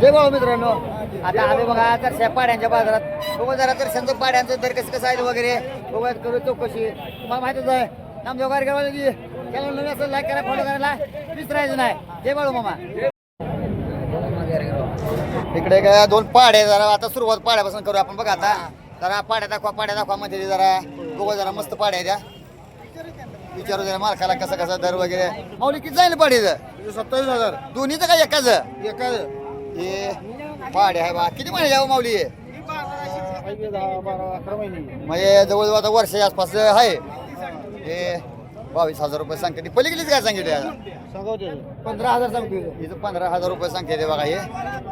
जय भाऊ मित्रांनो. आता आम्ही बघा दर्शन पाड्यांच्या बाजारात. बघू जरा दर्शनचं पाड्यांचं दर कसं कसं आहे वगैरे. बघूयात करू चौकशी. तुम्हाला माहितच आहे नामदेव गारगावाला की त्याला नवीन असं लाईक करा फॉलो करायला विसरायचं नाही. जय बाळू मामा. इकडे काय दोन पाड्या जरा आता सुरुवात पाड्यापासून करू आपण. बघा आता जरा पाड्या दाखवा पाड्या दाखवा मध्ये जरा. बघू जरा मस्त पाड्या द्या विचारू जरा मालकाला कसं कसं दर वगैरे. माऊली किती जाईल पाडीचं? सत्तावीस हजार. दोन्हीचं काय एकाच? एका हे पाड्या आहे बा. किती महिने जाऊ माऊली? महिने म्हणजे जवळजवळ आता वर्षाच्या आसपास आहे. हे बावीस हजार रुपये सांगते. पलीकडेच काय सांगितले पंधरा हजार सांगते इथं पंधरा हजार रुपये सांगते बघा हे.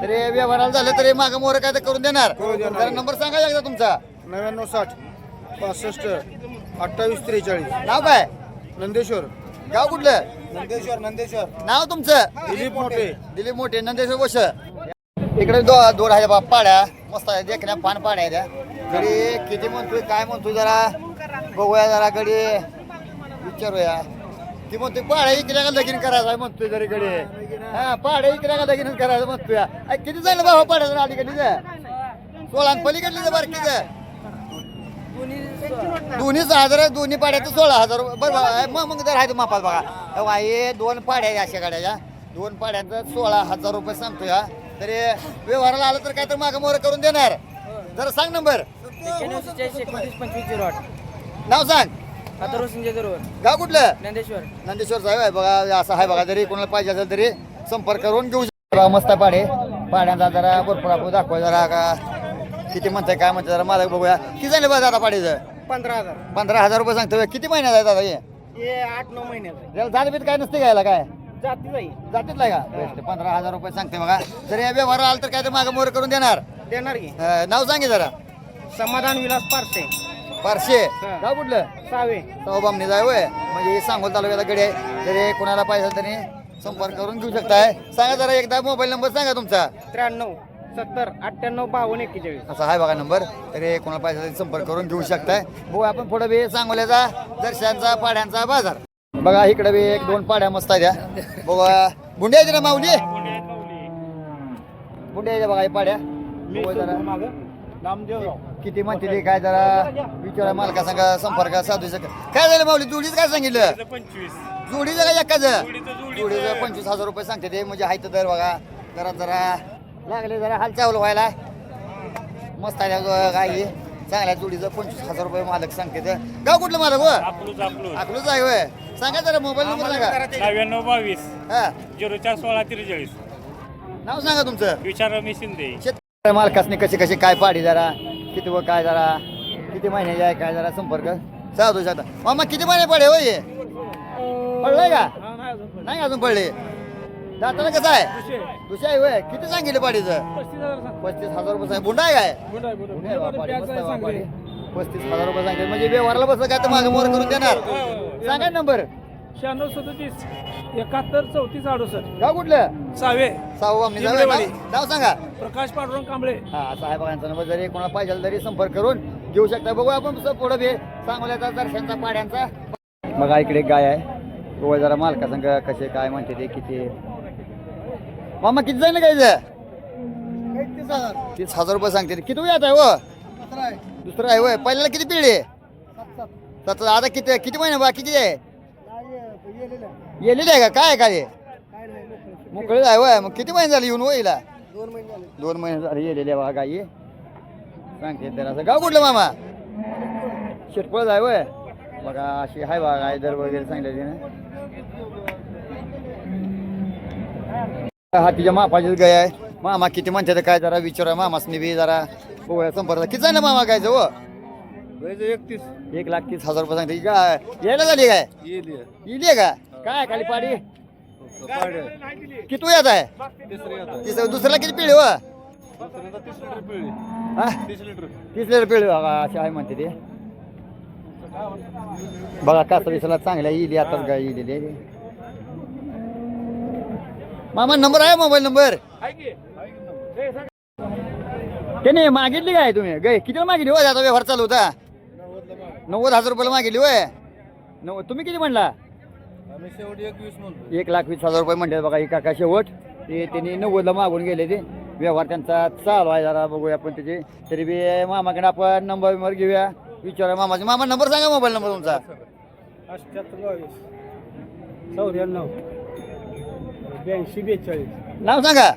तरी व्यवहाराला झालं तरी मागं मोर काय तर करून देणार. जरा नंबर सांगा एकदा तुमचा. नव्याण्णव साठ पासष्ट अठ्ठावीस त्रेचाळीस. नाव काय? नंदेश्वर. गाव कुठलं? नंदेश्वर नंदेश्वर. नाव तुमचं? दिलीप मोठे. दिलीप मोठे नंदेश्वर बोस. इकडे दो दोन हजार बाप पाड्या. मस्त आहे देखण्या पान पाड्या त्या घडी किती म्हणतोय काय म्हणतोय जरा बघूया जरा गडी विचारूया. ती म्हणतोय पाड्या इकड्या का लगीन करायचं आहे म्हणतोय जरी गडी हा पाड्या इकड्या का लगीन करायचं म्हणतोय. अय, किती जाईल बाबा पाड्या जरा अलीकडीच सोळा आणि पलीकडलीच बारकीच दोन्ही सहा हजार दोन्ही पाड्याचं सोळा हजार. रुपये बरं मग मग जर आहे तो मापात बघा. तेव्हा हे दोन पाड्या अशा गाड्याच्या. दोन पाड्यांचं सोळा हजार रुपये सांगतोय हा. तरी व्यवहाराला आलं तर काय तर मागं मोर करून देणार. जरा सांग नंबर. एकोणतीस पंचवीस झिरो आठ. नाव सांग. जरूर गाव कुठलं? नंदेश्वर. नंदेश्वर साहेब आहे बघा असं आहे बघा जरी कोणाला पाहिजे असेल तरी संपर्क करून घेऊ शकता. मस्त पाडे. पाड्यांचा जरा भरपूर आपण दाखवा जरा का किती म्हणताय काय म्हणताय जरा मला बघूया. किती झाले बघा दादा पाडीचं? पंधरा हजार. पंधरा हजार रुपये सांगतोय. किती महिन्यात आहे दादा हे? हे आठ नऊ महिन्याचं याला झालं बीत काय नसते घ्यायला काय? जाती जाई जातीत का? बेस्ट. पंधरा हजार रुपये सांगते बघा. जर या व्यवहार आला तर काय तर मागं मोर करून देणार. देणार की. अं, नाव सांगे जरा. समाधान विलास पारसे. पारशे हा. गाव कुठलं? सावे. बामणी जाय वय म्हणजे हे सांगोल तालुक्याला गडी आहे. जरी कोणाला पाहिजे असेल तरी संपर्क करून घेऊ शकताय. सांगा जरा एकदा मोबाईल नंबर सांगा तुमचा. त्र्याण्णव सत्तर अठ्ठ्याण्णव बावन्न एक्केचाळीस. असा आहे बघा नंबर. तरी कोणाला पाहिजे असेल संपर्क करून घेऊ शकताय. बघू आपण पुढे बी सांगोल्याचा दर्शनचा पाड्यांचा बाजार. बघा इकडे बी एक दोन पाड्या मस्त आहेत बघा. गुंडे आहेत ना माऊली? गुंडे आहेत बघा हे पाड्या. बघू जरा. नामदेव किती म्हणते ते काय जरा विचारा मालका सांगा संपर्क साधू शकत. काय झालं माऊली? जोडीच काय सांगितलं? जोडीचं काय एकाच? जोडीचं पंचवीस हजार रुपये सांगते ते म्हणजे हायत दर बघा. जरा जरा. लागले जरा हालचाल व्हायला. मस्त आहे त्या गाई. चांगल्या जोडीचं पंचवीस हजार रुपये मालक सांगते ते. गाव कुठलं मालक हो? अकलूज अकलूज. अकलूच आहे होय. सांगा जरा मोबाईल नंबर सांगा. नव्याण्णव बावीस. हा. झिरो चार सोळा त्रेचाळीस. नाव सांगा तुमचं. विचार मी शिंदे. शेतकरी मालकासनी कशी कशी काय पाडी जरा? किती व काय जरा? किती महिन्याचे आहे काय जरा संपर्क? साधू शकता मामा किती महिने पडे होय हे? पडलंय का? नाही अजून पडले. दाताला कसं आहे? दुसऱ्या आहे होय. किती सांगितले पाडीचं? पस्तीस हजार रुपये सांग बुंडा आहे काय? बुंडा आहे मस्त. पस्तीस हजार रुपये सांगितले. म्हणजे व्यवहारला बसलं काय तर मागे मोर करून देणार. सांगा नंबर. शहाण्णव सदतीस एकाहत्तर चौतीस अडुसष्ट. गाव कुठलं? सावे. साहू आमनी जाऊ जिंकडेवाडी. नाव सांगा. प्रकाश पांडुरंग कांबळे. हा असा आहे बघा यांचा नंबर जरी कोणाला पाहिजे तरी संपर्क करून घेऊ शकता. बघू आपण पुढं पुढे बी सांगोल्याचा दर्शनचा पाड्यांचा. बघा इकडे एक गाय आहे. बघू जरा मालका संग कसे काय म्हणते ते किती मामा किती जाईल गायचं तीस हजार रुपये सांगते. किती वेळ आहे व दुसरं आहे होय. पहिल्याला किती पिढी आहे सात. आता किती किती महिने बाकी किती आहे? येलेली आहे का? काय आहे काय मोकळी आहे होय. मग किती महिने झाले येऊन होईला दोन महिने झाले. येलेले बा गाई. सांगते तर असं गाव कुठलं मामा? शेटपळ जाय वय बघा अशी आहे बा गाय दर वगैरे सांगितले तिने हा तिच्या मापाचीच गाय आहे. मामा किती म्हणते काय जरा विचारा मामासनी बी जरा बघूया संपर्क किती झालं मामा गायचं हो? एकतीस. एक लाख तीस हजार रुपये सांगते. काय यायला झाली काय? इली आहे का? काय खाली पाडी? किती येत आहे? तिसरं दुसऱ्याला किती पिढी हो? हा? तीस लिटर. पिढी बघा अशी आहे म्हणते ते. बघा कासा विसला चांगल्या येईल आताच गाय येईल. मामा नंबर आहे मोबाईल नंबर? त्याने मागितली काय तुम्ही? गाय किती मागितली हो आता व्यवहार चालू होता. नव्वद हजार रुपयाला मागितली होय? नव्वद तुम्ही किती म्हणला? एक लाख वीस हजार रुपये म्हणतात बघा ही काका शेवट. ते त्यांनी नव्वदला मागून गेले ते. व्यवहार त्यांचा चालू आहे जरा बघूया आपण त्याचे. तरी बी मामाकडे आपण नंबर विंबर घेऊया. विचारूया मामाचे. मामा नंबर सांगा मोबाईल नंबर तुमचा. अठ्याहत्तर बावीस. चौऱ्याण्णव. ब्याऐंशी बेचाळीस. नाव सांगा.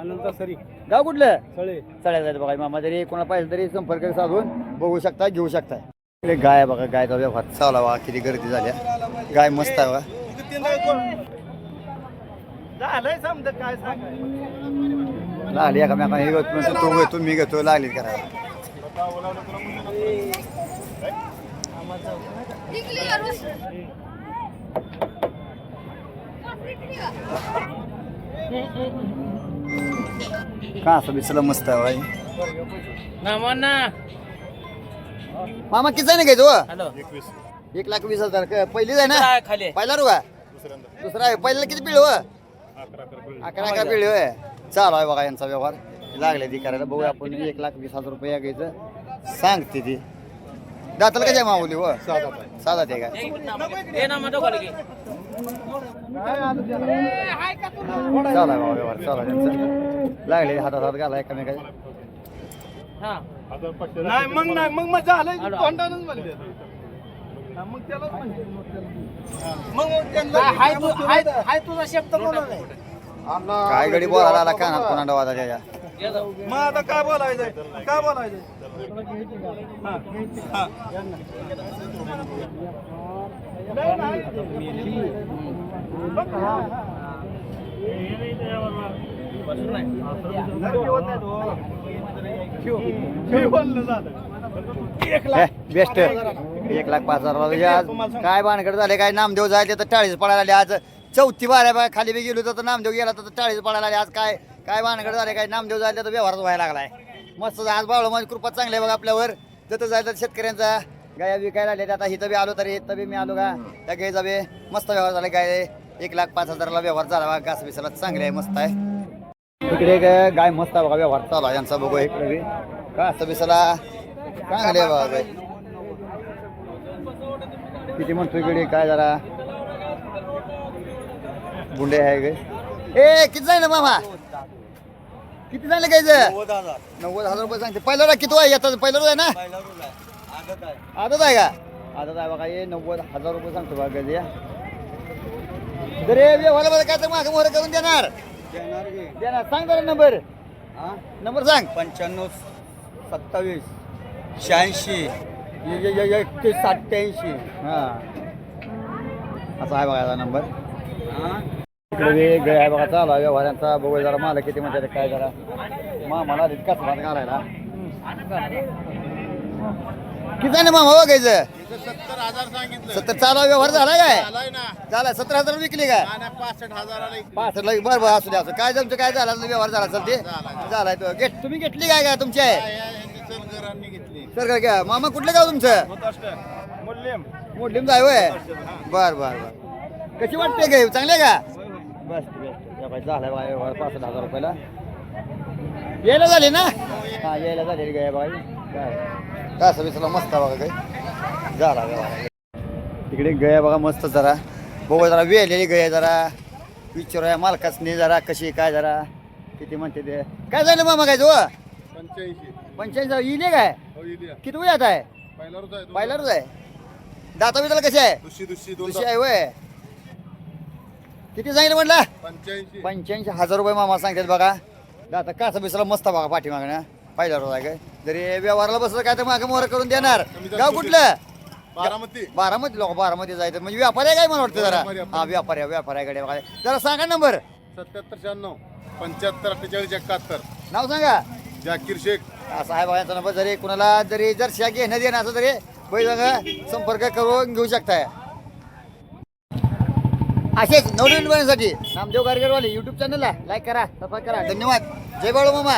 अनंत सरी. गाव कुठलं? सळे. चालेल जायचं बघा मामा जरी कोणा पाहिजे तरी संपर्क साधून बघू शकता घेऊ शकता. इकडे गाय आहे बघा गायचा व्यवहार चालू आहे बघा किती गर्दी झाल्या गाय मस्त आहे बघा. झालंय समजा काय सांगाय लागली का मी हे घेतो तो घेतो मी घेतो लागली करायला. का असं बिचलं मस्त आहे भाई? मामा किती नाही घ्यायचो एक लाख वीस हजार. क- पहिलीच आहे ना? खाली. पहिला रुगा दुसरा आहे. पहिल्याला किती पिळ हो? अकरा अकरा पिढी होय. चालू आहे बघा यांचा व्यवहार. लागले ती करायला. बघूया आपण. एक लाख वीस हजार रुपये घ्यायचं. सांगते ती. दाताला कशा माऊली हो? साधा ते काय चालू बाबा व्यवहार चालू त्यांचं. लागले हातात हात घाला एकामेकाच्या नाही मग नाही मग मग झालंय तोंडानच म्हणले. मग मग त्यांना हाय तू हाय हाय तुझा शब्द बोलत नाही काय गडी बोलायला आला कानात कोणा डवाचा त्याच्या मग आता काय बोलायचंय? काय बोलायचंय? बेस्ट एक लाख पाच हजार रुपये आज. काय भानगड झाले काय नामदेव जायचे तर चाळीस पडायला आले आज. चौथी बारा खाली बी गेलो तर नामदेव गेला तर चाळीस पडायला आले. आज काय काय भानगड झाले काय नामदेव झाले तर व्यवहार व्हायला लागलाय. मस्त आज बावळ माझी म्हणजे कृपा चांगली आहे बघा आपल्यावर. तिथं जायचं शेतकऱ्यांचा गाया विकायला आले आता इथं बी आलो तरी इथं बी मी आलो का? त्या गायचा बी मस्त व्यवहार झाला. गाय एक लाख पाच हजाराला व्यवहार झाला बघा. घास बिसाला चांगले आहे मस्त आहे. इकडे गाय मस्त आहे बघा व्यवहार चालू आहे यांचा बघू. इकडे बी घास बिसाला चांगले आहे बघा गाय. किती म्हणतो इकडे? काय जरा? गुंडे आहे गे ए किती जाईल मामा? किती झालं कायचं नव्वद हजार. रुपये सांगते. पहिला किती आहे? येतात पहिला आहे ना? आदत आहे. का? आदत आहे बघा हे नव्वद हजार रुपये सांगतो बघा गजे जरे व्यवहार बघा काय तर मागं मोहर करून देणार. देणार सांग जरा नंबर. नंबर सांग. पंच्याण्णव सत्तावीस शहाऐंशी. एकतीस सत्याऐंशी हा. असा आहे बघा याचा नंबर. इकडे आहे बघा चालू आहे व्यवहारांचा बघू जरा मला किती म्हणते काय जरा. मा मला कसं भात घालायला. किती आहे ना मामा गायचं सत्तर हजार सांगितलं सत्तर चालू व्यवहार झाला काय? झाला सत्तर हजार विकली काय? पासष्ट हजाराला पाच बरं बरं असू द्या असू काय तुमचं काय झालं व्यवहार झाला असेल ते. झालाय तो. घेत तुम्ही घेतली काय काय तुमची? आहे सर काय काय मामा कुठलं गाव तुमचं? मुल्यम मोडलीम जाय होय. बर बर बर. कशी वाटते गाय चांगले का? बेस्ट बेस्ट या बाई झालाय बाय व्यवहार पासष्ट हजार रुपयाला. यायला झाली ना? हा यायला झालेली गाय बाई. काय? कसं बिसला मस्त आहे बघा गाय झाला व्यवहार तिकडे गया बघा मस्त जरा. बघू जरा वेलेली गय जरा. विचारूया मालकासनी जरा कशी काय जरा. किती म्हणते ते. काय झालं मामा काय जो पंच्याऐंशी. पंच्याऐंशी इले काय? हो किती आहे? पहिल्यावरच आहे पहिल्याच आहे. दाता बिताला कशी आहे? दुसरी दुसरी तुझी आहे वय. किती सांगितलं म्हटलं? पंच्याऐंशी. पंच्याऐंशी हजार रुपये मामा सांगतात बघा. दाता काचा बिसला मस्त बघा पाठीमागण्या रोज आहे काय जरी व्यवहाराला बसलं काय तर मागं मोहर करून देणार. गाव कुठलं? बारामती. बारामती. लोक बारामती जायचं. म्हणजे व्यापारी आहे काय मला वाटतं जरा? हा व्यापारी. आहे, व्यापारी आहे कडे बघा. जरा सांगा नंबर. सत्याहत्तर शहाण्णव. पंच्याहत्तर अठ्ठेचाळीस एकाहत्तर. नाव सांगा. जाकीर शेख. असा आहे बघा नंबर. जरी कुणाला जरी जर शा घेणं देणं असं तरी बैल संपर्क करून घेऊ शकताय. असेच नवनवीन बनण्यासाठी नामदेव गारगरवाले युट्यूब चॅनलला लाईक करा सबस्क्राईब करा. धन्यवाद. जय बाळू मामा.